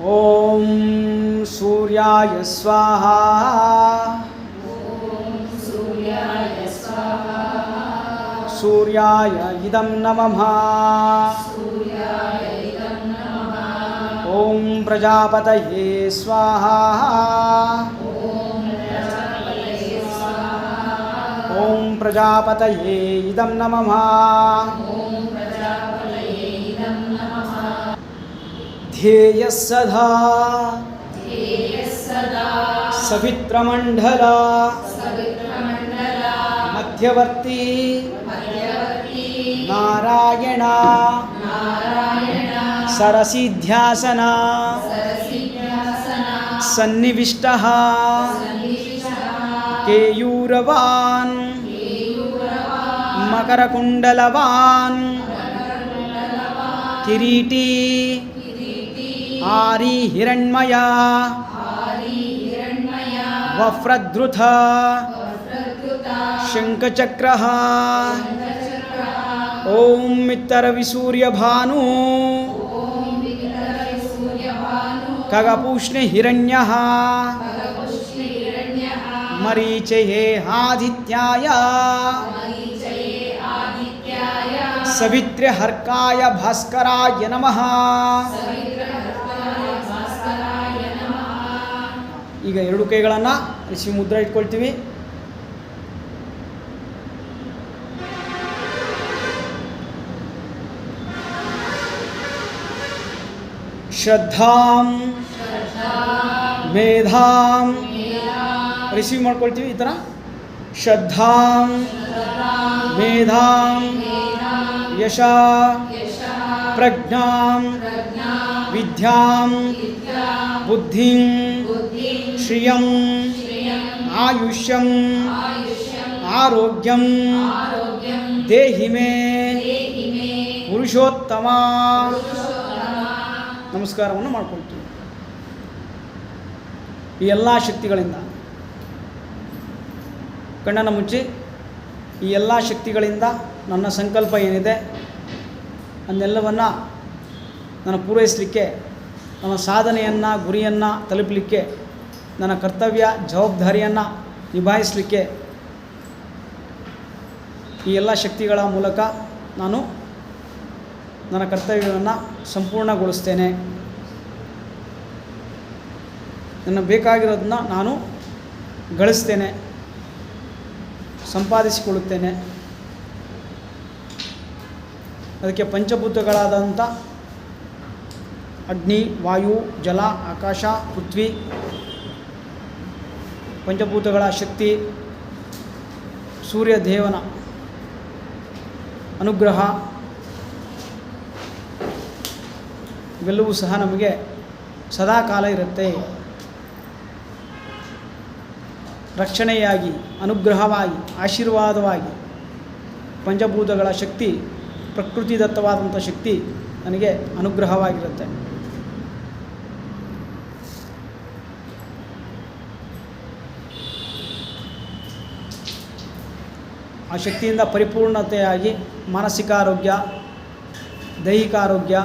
ॐ सूर्याय स्वाहा सूर्याय इदं नमः ॐ प्रजापतये स्वाहा ॐ प्रजापतये इदं नमः ध्येयः सदा सवित्रमण्डला मध्यवर्ती नारायण सरसिध्यासना सन्निविष्टः केयूरवान् मकरकुण्डलवान् किरीटी आरी हिरण्मया। वफ्रधृत शङ्खचक्रः। ॐ मित्तरविसूर्यभानु खगपूष्णहिरण्यः मरीचये आदित्याय। सवित्र्यहर्काय भास्कराय नमः। ಈಗ ಎರಡು ಕೈಗಳನ್ನು ಋಷಿ ಮುದ್ರೆ ಇಟ್ಕೊಳ್ತೀವಿ. ಶ್ರದ್ಧಾಂ ಮೇಧಾಂ ರಿಸೀವ್ ಮಾಡ್ಕೊಳ್ತೀವಿ ಈ ಥರ ಶ್ರದ್ಧಾಂ ಮೇಧಾಂ ಯಶ ಪ್ರಜ್ಞಾಂ ವಿದ್ಯಾಂ ಬುದ್ಧಿಂ ಶ್ರಿಯಂ, ಆಯುಷ್ಯಂ, ಆರೋಗ್ಯಂ ದೇಹಿ ಮೇ ಪುರುಷೋತ್ತಮ. ನಮಸ್ಕಾರವನ್ನು ಮಾಡಿಕೊಳ್ತೀವಿ. ಈ ಎಲ್ಲ ಶಕ್ತಿಗಳಿಂದ, ಕಣ್ಣನ ಮುಚ್ಚಿ, ಈ ಎಲ್ಲ ಶಕ್ತಿಗಳಿಂದ ನನ್ನ ಸಂಕಲ್ಪ ಏನಿದೆ ಅದನ್ನೆಲ್ಲವನ್ನು ನಾನು ಪೂರೈಸಲಿಕ್ಕೆ, ನನ್ನ ಸಾಧನೆಯನ್ನು, ಗುರಿಯನ್ನು ತಲುಪಲಿಕ್ಕೆ ನನ್ನ ಕರ್ತವ್ಯ ಜವಾಬ್ದಾರಿಯನ್ನು ನಿಭಾಯಿಸಲಿಕ್ಕೆ ಈ ಎಲ್ಲ ಶಕ್ತಿಗಳ ಮೂಲಕ ನಾನು ನನ್ನ ಕರ್ತವ್ಯವನ್ನು ಸಂಪೂರ್ಣಗೊಳಿಸ್ತೇನೆ. ನನ್ನ ಬೇಕಾಗಿರೋದನ್ನ ನಾನು ಗಳಿಸ್ತೇನೆ. ಸಂಪಾದಿಸಿಕೊಳ್ಳುತ್ತೇನೆ. ಅದಕ್ಕೆ ಪಂಚಭೂತಗಳಾದಂಥ ಅಗ್ನಿ, ವಾಯು, ಜಲ, ಆಕಾಶ, ಪೃಥ್ವಿ ಪಂಚಭೂತಗಳ ಶಕ್ತಿ ಸೂರ್ಯ ದೇವನ ಅನುಗ್ರಹ, ಇವೆಲ್ಲವೂ ಸಹ ನಮಗೆ ಸದಾ ಕಾಲ ಇರುತ್ತೆ. ರಕ್ಷಣೆಯಾಗಿ, ಅನುಗ್ರಹವಾಗಿ, ಆಶೀರ್ವಾದವಾಗಿ ಪಂಚಭೂತಗಳ ಶಕ್ತಿ, ಪ್ರಕೃತಿದತ್ತವಾದಂಥ ಶಕ್ತಿ ನನಗೆ ಅನುಗ್ರಹವಾಗಿರುತ್ತೆ. ಆ ಶಕ್ತಿಯಿಂದ ಪರಿಪೂರ್ಣತೆಯಾಗಿ ಮಾನಸಿಕ ಆರೋಗ್ಯ ದೈಹಿಕ ಆರೋಗ್ಯ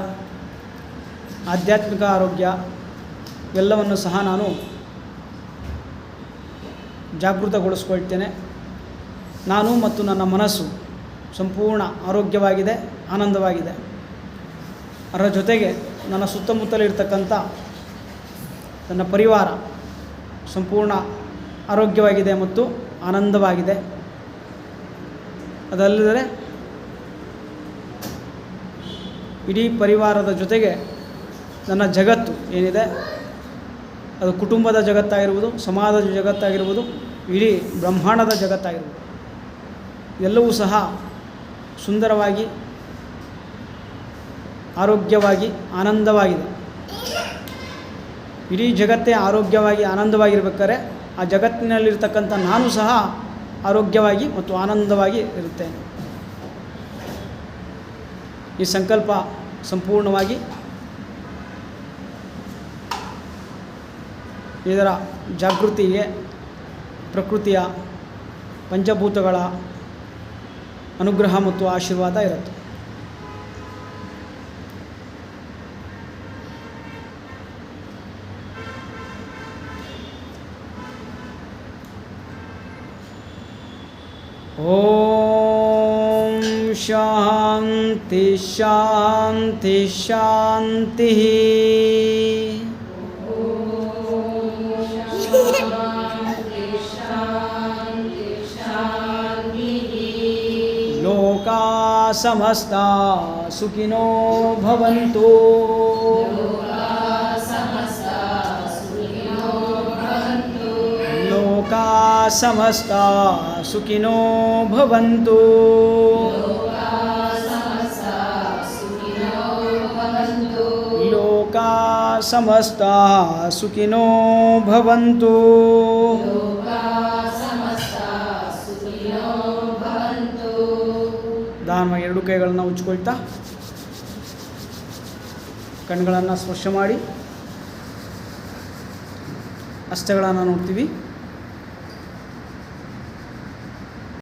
ಆಧ್ಯಾತ್ಮಿಕ ಆರೋಗ್ಯ ಎಲ್ಲವನ್ನು ಸಹ ನಾನು ಜಾಗೃತಗೊಳಿಸ್ಕೊಳ್ತೇನೆ. ನಾನು ಮತ್ತು ನನ್ನ ಮನಸ್ಸು ಸಂಪೂರ್ಣ ಆರೋಗ್ಯವಾಗಿದೆ, ಆನಂದವಾಗಿದೆ. ಅದರ ಜೊತೆಗೆ ನನ್ನ ಸುತ್ತಮುತ್ತಲಿರ್ತಕ್ಕಂಥ ನನ್ನ ಪರಿವಾರ ಸಂಪೂರ್ಣ ಆರೋಗ್ಯವಾಗಿದೆ ಮತ್ತು ಆನಂದವಾಗಿದೆ. ಅದಲ್ಲದೆ ಇಡೀ ಪರಿವಾರದ ಜೊತೆಗೆ ನನ್ನ ಜಗತ್ತು ಏನಿದೆ, ಅದು ಕುಟುಂಬದ ಜಗತ್ತಾಗಿರ್ಬೋದು, ಸಮಾಜದ ಜಗತ್ತಾಗಿರ್ಬೋದು, ಇಡೀ ಬ್ರಹ್ಮಾಂಡದ ಜಗತ್ತಾಗಿರ್ಬೋದು, ಎಲ್ಲವೂ ಸಹ ಸುಂದರವಾಗಿ, ಆರೋಗ್ಯವಾಗಿ, ಆನಂದವಾಗಿದೆ. ಇಡೀ ಜಗತ್ತೇ ಆರೋಗ್ಯವಾಗಿ, ಆನಂದವಾಗಿರ್ಬೇಕಾದ್ರೆ ಆ ಜಗತ್ತಿನಲ್ಲಿರ್ತಕ್ಕಂಥ ನಾನು ಸಹ ಆರೋಗ್ಯವಾಗಿ ಮತ್ತು ಆನಂದವಾಗಿ ಇರುತ್ತೇನೆ ಈ ಸಂಕಲ್ಪ ಸಂಪೂರ್ಣವಾಗಿ ಇದರ ಜಾಗೃತಿಗೆ, ಪ್ರಕೃತಿಯ ಪಂಚಭೂತಗಳ ಅನುಗ್ರಹ ಮತ್ತು ಆಶೀರ್ವಾದ ಇರುತ್ತೆ. ओम शांति शांति शांति लोका समस्ता सुखिनो भवन्तु। ಸಮಸ್ತಾ ಸುಖಿನೋ ಭವಂತು. ಲೋಕಾ ಸಮಸ್ತ ಸುಖಿನೋ ಭವಂತು. ನಿಧಾನವಾಗಿ ಎರಡು ಕೈಗಳನ್ನು ಉಜ್ಕೊಳ್ತಾ ಕಣ್ಗಳನ್ನು ಸ್ಪರ್ಶ ಮಾಡಿ ಹಸ್ತಗಳನ್ನು ನೋಡ್ತೀವಿ.